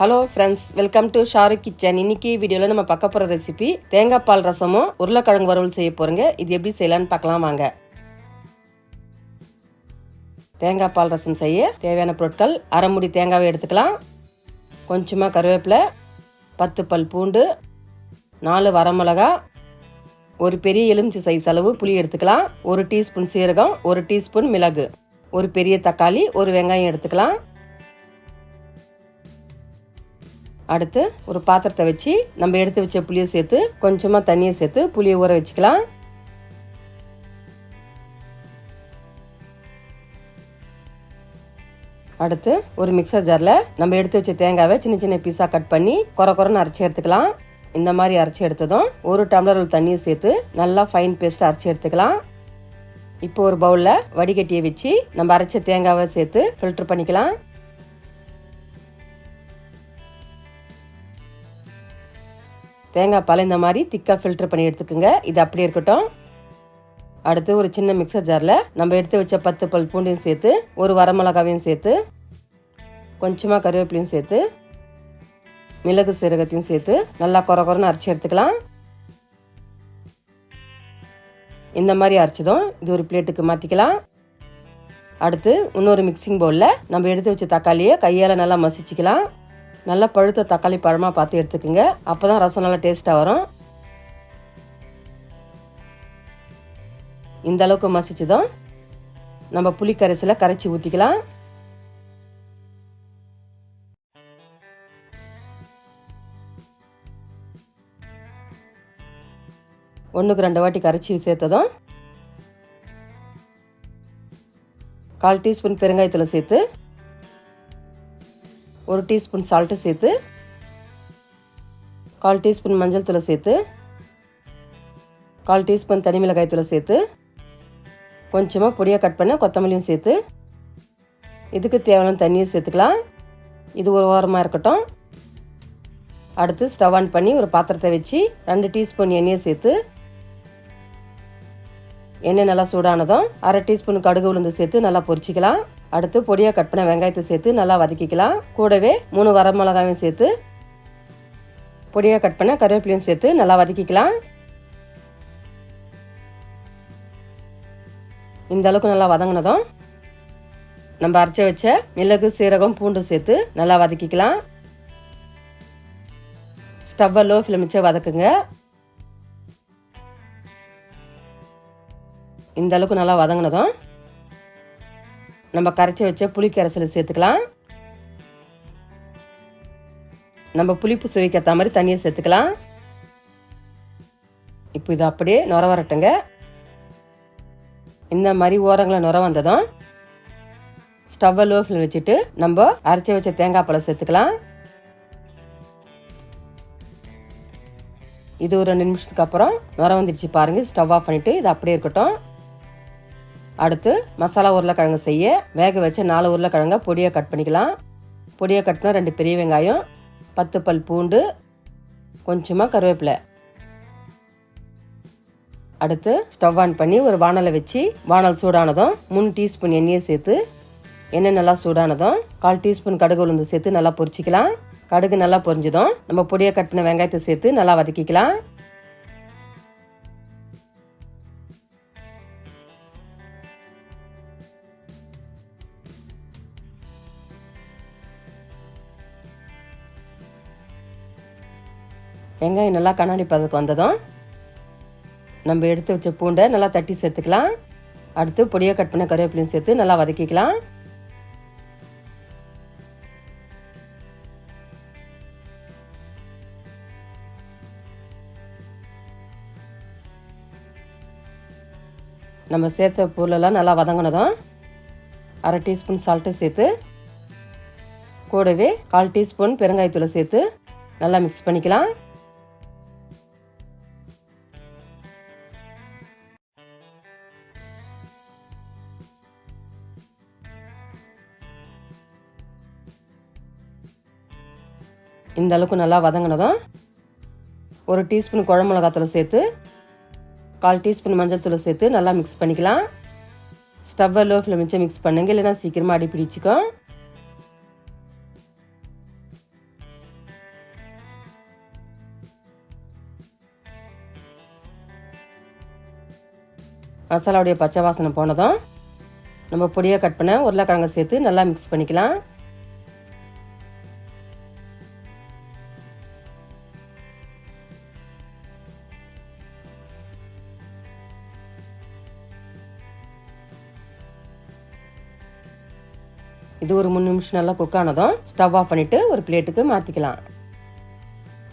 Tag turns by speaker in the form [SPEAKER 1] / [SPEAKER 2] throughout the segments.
[SPEAKER 1] Hello friends welcome to Sharu kitchen இன்னைக்கு வீடியோவில் நம்ம பார்க்க போகிற ரெசிபி தேங்காய் பால் ரசமும் உருளைக்கிழங்கு வறுவல் செய்ய போகிறோங்க இது எப்படி செய்யலான்னு பார்க்கலாம் வாங்க. தேங்காய் பால் ரசம் செய்ய தேவையான பொருட்கள் அரை முடி தேங்காவை எடுத்துக்கலாம். கொஞ்சமாக கருவேப்பிலை பத்து பல் பூண்டு நாலு வரமிளகா ஒரு பெரிய எலுமிச்சை சைஸ் அளவு புளி எடுத்துக்கலாம். ஒரு டீஸ்பூன் சீரகம் ஒரு டீஸ்பூன் மிளகு. ஒரு பெரிய தக்காளி ஒரு வெங்காயம் எடுத்துக்கலாம். அடுத்து ஒரு பாத்திரத்தை வச்சு நம்ம எடுத்து வச்ச புளியை சேர்த்து கொஞ்சமாக தண்ணியை சேர்த்து புளியை ஊற வச்சுக்கலாம். அடுத்து ஒரு மிக்சர் ஜாரில் நம்ம எடுத்து வச்ச தேங்காவை சின்ன சின்ன பீஸாக கட் பண்ணி குறை குறைன்னு அரைச்சி எடுத்துக்கலாம். இந்த மாதிரி அரைச்சி எடுத்ததும் ஒரு டம்ளர் தண்ணியை சேர்த்து நல்லா ஃபைன் பேஸ்ட் அரைச்சி எடுத்துக்கலாம். இப்போ ஒரு பவுலில் வடிகட்டியை வச்சு நம்ம அரைச்ச தேங்காவை சேர்த்து ஃபில்டர் பண்ணிக்கலாம். தேங்காய் பால் இந்த மாதிரி திக்காக ஃபில்டர் பண்ணி எடுத்துக்கோங்க. இது அப்படியே இருக்கட்டும். அடுத்து ஒரு சின்ன மிக்சர் ஜாரில் நம்ம எடுத்து வச்ச பத்து பல் பூண்டையும் சேர்த்து ஒரு வரமிளகாவையும் சேர்த்து கொஞ்சமாக கருவேப்பிலையும் சேர்த்து மிளகு சீரகத்தையும் சேர்த்து நல்லா குறை குறைன்னு அரைச்சி எடுத்துக்கலாம். இந்த மாதிரி அரைச்சதும் இது ஒரு பிளேட்டுக்கு மாற்றிக்கலாம் அடுத்து இன்னொரு மிக்சிங் பவுலில் நம்ம எடுத்து வச்ச தக்காளியை கையால் நல்லா மசிச்சுக்கலாம். நல்லா பழுத்த தக்காளி பழமாக பார்த்து எடுத்துக்கோங்க. அப்போ தான் ரசம் நல்லா டேஸ்ட்டாக வரும். இந்த அளவுக்கு மசிச்சதும் நம்ம புளி கரைசலை கரைச்சி ஊற்றிக்கலாம் ஒன்றுக்கு ரெண்டு வாட்டி கரைச்சி சேர்த்ததும். கால் டீஸ்பூன் பெருங்காயத்தூளை சேர்த்து ஒரு டீஸ்பூன் சால்ட்டு சேர்த்து கால் டீஸ்பூன் மஞ்சள் தூளை சேர்த்து கால் டீஸ்பூன் தனி மிளகாய் தூளை சேர்த்து கொஞ்சமாக பொடியாக கட் பண்ண கொத்தமல்லியும் சேர்த்து இதுக்கு தேவையான தண்ணியை சேர்த்துக்கலாம். இது ஒரு ஓரமாக இருக்கட்டும். அடுத்து ஸ்டவ் ஆன் பண்ணி ஒரு பாத்திரத்தை வச்சு ரெண்டு டீஸ்பூன் எண்ணெயை சேர்த்து எண்ணெய் நல்லா சூடானதும் அரை டீஸ்பூன் கடுகு உளுந்து சேர்த்து நல்லா பொரிச்சிக்கலாம். அடுத்து பொடியாக கட் பண்ண வெங்காயத்தை சேர்த்து நல்லா வதக்கிக்கலாம். கூடவே மூணு வரமிளகாயும் சேர்த்து பொடியாக கட் பண்ண கருவேப்பிலையும் சேர்த்து நல்லா வதக்கிக்கலாம். இந்த அளவுக்கு நல்லா வதங்கினதும் நம்ம அரைச்சி வச்ச மிளகு சீரகம் பூண்டு சேர்த்து நல்லா வதக்கிக்கலாம். ஸ்டவ்வை லோ ஃப்ளேம் வச்சு வதக்குங்க. இந்த அளவுக்கு நல்லா வதங்கினதும் நம்ம கரைச்சி வச்ச புளிக்கரைசல் சேர்த்துக்கலாம். நம்ம புளிப்பு சுவைக்கு ஏற்ற மாதிரி தண்ணியை சேர்த்துக்கலாம். இப்போ இது அப்படியே நுர வரட்டுங்க. இந்த மாதிரி ஓரங்களை நுர வந்ததும் ஸ்டவ்வை லோ ஃப்ளேம் வச்சுட்டு நம்ம அரைச்சி வச்ச தேங்காய் பழம் சேர்த்துக்கலாம். இது ஒரு ரெண்டு நிமிஷத்துக்கு அப்புறம் நுர வந்துடுச்சு பாருங்கள் ஸ்டவ் ஆஃப் பண்ணிவிட்டு இது அப்படியே இருக்கட்டும். அடுத்து மசாலா உருளைக்கிழங்கு செய்ய வேக வச்ச நாலு உருளைக்கிழங்க பொடியாக கட் பண்ணிக்கலாம். பொடியாக கட்டினா ரெண்டு பெரிய வெங்காயம் பத்து பல் பூண்டு கொஞ்சமாக கருவேப்பிலை. அடுத்து ஸ்டவ் ஆன் பண்ணி ஒரு வானலை வச்சு வானல் சூடானதும் மூணு டீஸ்பூன் எண்ணெயை சேர்த்து எண்ணெய் நல்லா சூடானதும் கால் டீஸ்பூன் கடுகு உளுந்து சேர்த்து நல்லா பொரிச்சிக்கலாம். கடுகு நல்லா பொரிஞ்சதும் நம்ம பொடியை கட்டின வெங்காயத்தை சேர்த்து நல்லா வதக்கிக்கலாம். வெங்காயம் நல்லா கண்ணாடி பதத்துக்கு வந்ததும் நம்ம எடுத்து வச்ச பூண்டை நல்லா தட்டி சேர்த்துக்கலாம். அடுத்து பொடியாக கட் பண்ண கருவேப்பிலையும் சேர்த்து நல்லா வதக்கிக்கலாம். நம்ம சேர்த்த பொருளெல்லாம் நல்லா வதங்கினதும் அரை டீஸ்பூன் சால்ட்டு சேர்த்து கூடவே கால் டீஸ்பூன் பெருங்காயத்தூளை சேர்த்து நல்லா மிக்ஸ் பண்ணிக்கலாம். இந்த அளவுக்கு நல்லா வதங்கினதும் ஒரு டீஸ்பூன் குழம்பு சேர்த்து கால் டீஸ்பூன் மஞ்சள் தூள் சேர்த்து நல்லா மிக்ஸ் பண்ணிக்கலாம். ஸ்டவ்வை லோ ஃப்ளேம் வச்சு மிக்ஸ் பண்ணுங்க. இல்லைன்னா சீக்கிரமாக அடி பிடிச்சிக்கும். மசாலாவுடைய பச்சை வாசனை போனதும் நம்ம பொடியாக கட் பண்ண உருளைக்கிழங்கு சேர்த்து நல்லா மிக்ஸ் பண்ணிக்கலாம். இது ஒரு மூணு நிமிஷம் நல்லா குக் ஆனதும் ஸ்டவ் ஆஃப் பண்ணிட்டு ஒரு பிளேட்டுக்கு மாற்றிக்கலாம்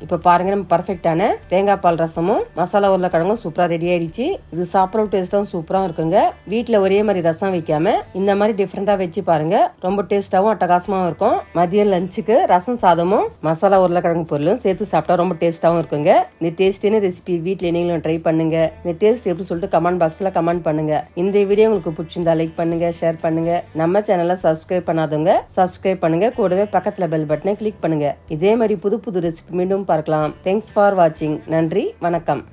[SPEAKER 1] இப்போ பாருங்க நம்ம பர்ஃபெக்டான தேங்காய் பால் ரசமும் மசாலா உருளைக்கிழங்கும் சூப்பராக ரெடி ஆயிடுச்சு. இது சாப்பிட்ற டேஸ்ட்டாகவும் சூப்பராக இருக்குங்க. வீட்டில் ஒரே மாதிரி ரசம் வைக்காம இந்த மாதிரி டிஃப்ரெண்ட்டாக வச்சு பாருங்க. ரொம்ப டேஸ்ட்டாகவும் அட்டகாசமாகவும் இருக்கும். மதியம் லஞ்சுக்கு ரசம் சாதமும் மசாலா உருளைக்கிழங்கு பொருளும் சேர்த்து சாப்பிட்டா ரொம்ப டேஸ்ட்டாகவும் இருக்குங்க. இந்த டேஸ்டியான ரெசிபி வீட்டில் நீங்களும் ட்ரை பண்ணுங்க. இந்த டேஸ்ட் எப்படி சொல்லிட்டு கமெண்ட் பாக்ஸில் கமெண்ட் பண்ணுங்க. இந்த வீடியோ உங்களுக்கு பிடிச்சிருந்தா லைக் பண்ணுங்க ஷேர் பண்ணுங்க. நம்ம சேனலை சப்ஸ்கிரைப் பண்ணாதவங்க சப்ஸ்கிரைப் பண்ணுங்க. கூடவே பக்கத்தில் பெல் பட்டனை கிளிக் பண்ணுங்க. இதே மாதிரி புது புது ரெசிபி மீண்டும் பார்க்கலாம். தேங்க்ஸ் ஃபார் வாட்சிங் நன்றி வணக்கம்.